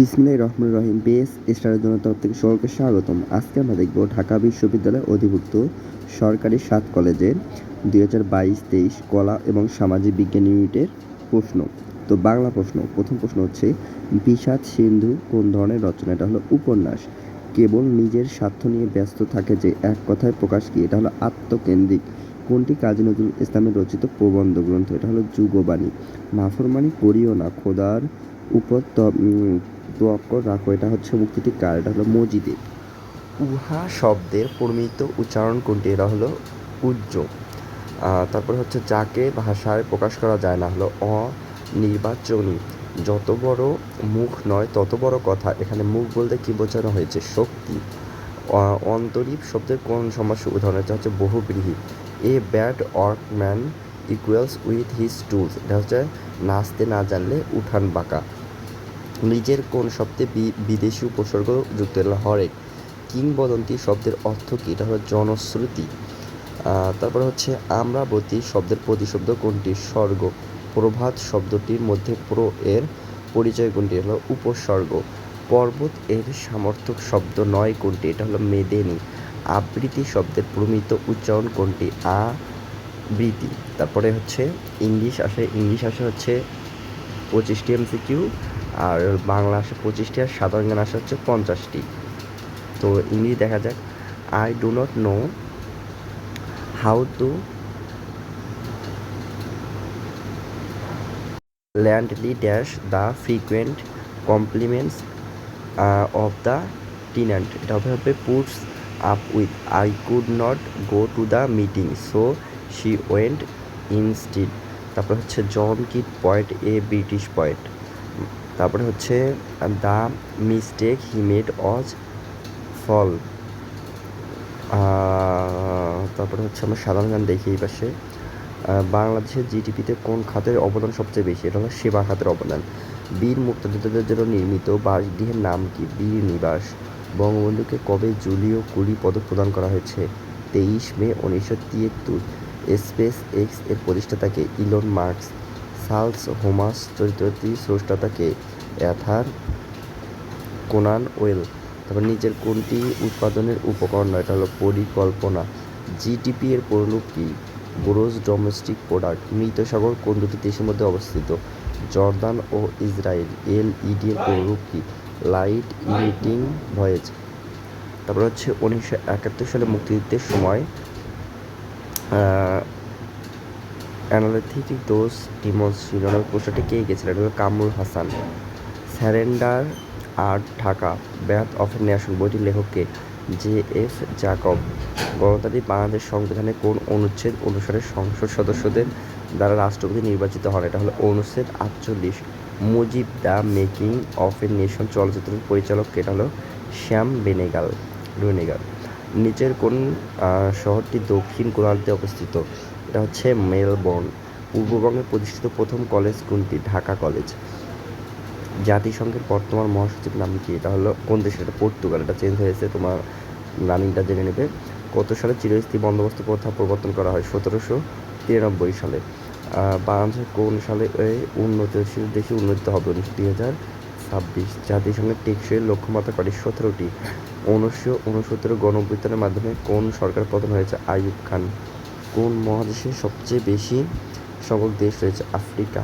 বিসমিল্লাহ রহমান রহিম বেস, স্টারের জন্য তরফ থেকে সকলকে স্বাগতম। আজকে আমরা দেখব ঢাকা বিশ্ববিদ্যালয় অধিভুক্ত সরকারি সাত কলেজের দুই হাজার বাইশ তেইশ কলা এবং সামাজিক বিজ্ঞান ইউনিটের প্রশ্ন। তো বাংলা প্রশ্ন, প্রথম প্রশ্ন হচ্ছে, বিষাদ সিন্ধু কোন ধরনের রচনা? এটা হলো উপন্যাস। কেবল নিজের স্বার্থ নিয়ে ব্যস্ত থাকে যে এক কথায় প্রকাশ কি? এটা হলো আত্মকেন্দ্রিক। কোনটি কাজী নজরুল ইসলামের রচিত প্রবন্ধ গ্রন্থ? এটা হলো যুগবাণী। মাফরমানি করিও না, খোদার উপর উম, তোয়াক্কল রাখো এটা হচ্ছে মুক্তিটি কার এটা হলো মজিদে। উহা শব্দের পরিমিত উচ্চারণ কোনটি? এটা হলো উজ্জ তারপরে হচ্ছে যাকে ভাষায় প্রকাশ করা যায় না হলো অনির্বাচনী যত বড় মুখ নয় তত বড় কথা। এখানে মুখ বলতে কি বোঝানো হয়েছে? শক্তি। অন্তরীপ শব্দের কোন সমাস উদাহরণ? এটা হচ্ছে বহুব্রীহি a bad workman equals with his tools. এটা হচ্ছে নাচতে না জানলে উঠান বাঁকা। নিজের কোন শব্দে বিদেশি উপসর্গ যুক্ত হরেক কিংবদন্তি শব্দের অর্থ কী? এটা হলো জনশ্রুতি। তারপরে হচ্ছে আমরাবতী শব্দের প্রতিশব্দ কোনটি? স্বর্গ। প্রভাত শব্দটির মধ্যে প্রো এর পরিচয় কোনটি? হলো উপসর্গ। পর্বত এর সামর্থক শব্দ নয় কোনটি? এটা হলো মেদেনি। আবৃত্তি শব্দের প্রমিত উচ্চারণ কোনটি? আ বৃতি তারপরে হচ্ছে ইংলিশ আসে। ইংলিশ আসে হচ্ছে পঁচিশটি এমসিকিউ। আর বাংলা আসে পঁচিশটি আর সাধারণ জ্ঞান আসে হচ্ছে পঞ্চাশটি। তো ইংলিশ দেখা যাক I do not know how to landlady dash the frequent compliments of the tenant এটা হবে হবে puts up with I could not go to the meeting so she went instead তারপর হচ্ছে John Keats poet a British poet তারপরে হচ্ছে the mistake he made অজ ফল তারপরে হচ্ছে আমরা সাধারণ গান দেখি এই পাশে। বাংলাদেশের জিডিপিতে কোন খাতের অবদান সবচেয়ে বেশি? এটা হলো সেবা খাতের অবদান। বীর মুক্তিযোদ্ধাদের জন্য নির্মিত বাসগৃহের নাম কি? বীর নিবাস। বঙ্গবন্ধুকে কবে জুলিও কুড়ি পদক প্রদান করা হয়েছে? তেইশ মে উনিশশো তিয়াত্তর। স্পেস এক্সের প্রতিষ্ঠাতাকে ইলন মার্কস সার্লস হোমাস চরিত্রটি স্রষ্টাতাকে অ্যাথার কোনান ওয়েল। তারপর নিজের কোনটি উৎপাদনের উপকরণ? এটা হলো পরিকল্পনা। জিডিপি এর পরিণূপ কি? Gross domestic product. মৃত সাগর কোন দুটি দেশের মধ্যে অবস্থিত? জর্দান ও ইসরায়েল। এল ইডি এর পরিণূপ কি? Light emitting diode. তারপর হচ্ছে উনিশশো একাত্তর সালে মুক্তিযুদ্ধের সময় অ্যানালিথিক দোষ ডিমন্স শিরোনাম প্রশ্নটি কে গেছিলেন? Kamrul Hasan. Surrender at Dhaka. Birth of a nation. বইটির লেখককে জে এফ জাকব। গণতান্ত্রিক বাংলাদেশ সংবিধানে কোন অনুচ্ছেদ অনুসারে সংসদ সদস্যদের দ্বারা রাষ্ট্রপতি নির্বাচিত হন? এটা হলো অনুচ্ছেদ আটচল্লিশ। Mujib the making of a nation চলচ্চিত্রের পরিচালক এটা হলো শ্যাম বেনেগাল বেনেগাল নিচের কোন শহরটি দক্ষিণ গোলার্ধে অবস্থিত? এটা হচ্ছে মেলবোর্ন, পূর্ববঙ্গে প্রতিষ্ঠিত প্রথম কলেজ কোনটি? ঢাকা কলেজ। জাতিসংঘের বর্তমান মহাসচিব নাম কি? এটা হলো কোন দেশের? এটা পর্তুগাল। এটা চেঞ্জ হয়েছে, তোমার রানিংটা জেনে নেবে। কত সালে চিরস্থায়ী বন্দোবস্ত প্রথা প্রবর্তন করা হয়? সতেরোশো তিরানব্বই সালে। বাংলাদেশের কোন সালে উন্নতিশীল দেশে উন্নীত হবে? দুই হাজার ছাব্বিশ। জাতিসংঘের টেকসই লক্ষ্যমাত্রা করে সতেরোটি। উনিশশো উনসত্তর গণঅভ্যুত্থানের মাধ্যমে কোন সরকার পতন হয়েছে? আইয়ুব খান। কোন মহাদেশে সবচেয়ে বেশি সংখ্যক দেশ রয়েছে? আফ্রিকা।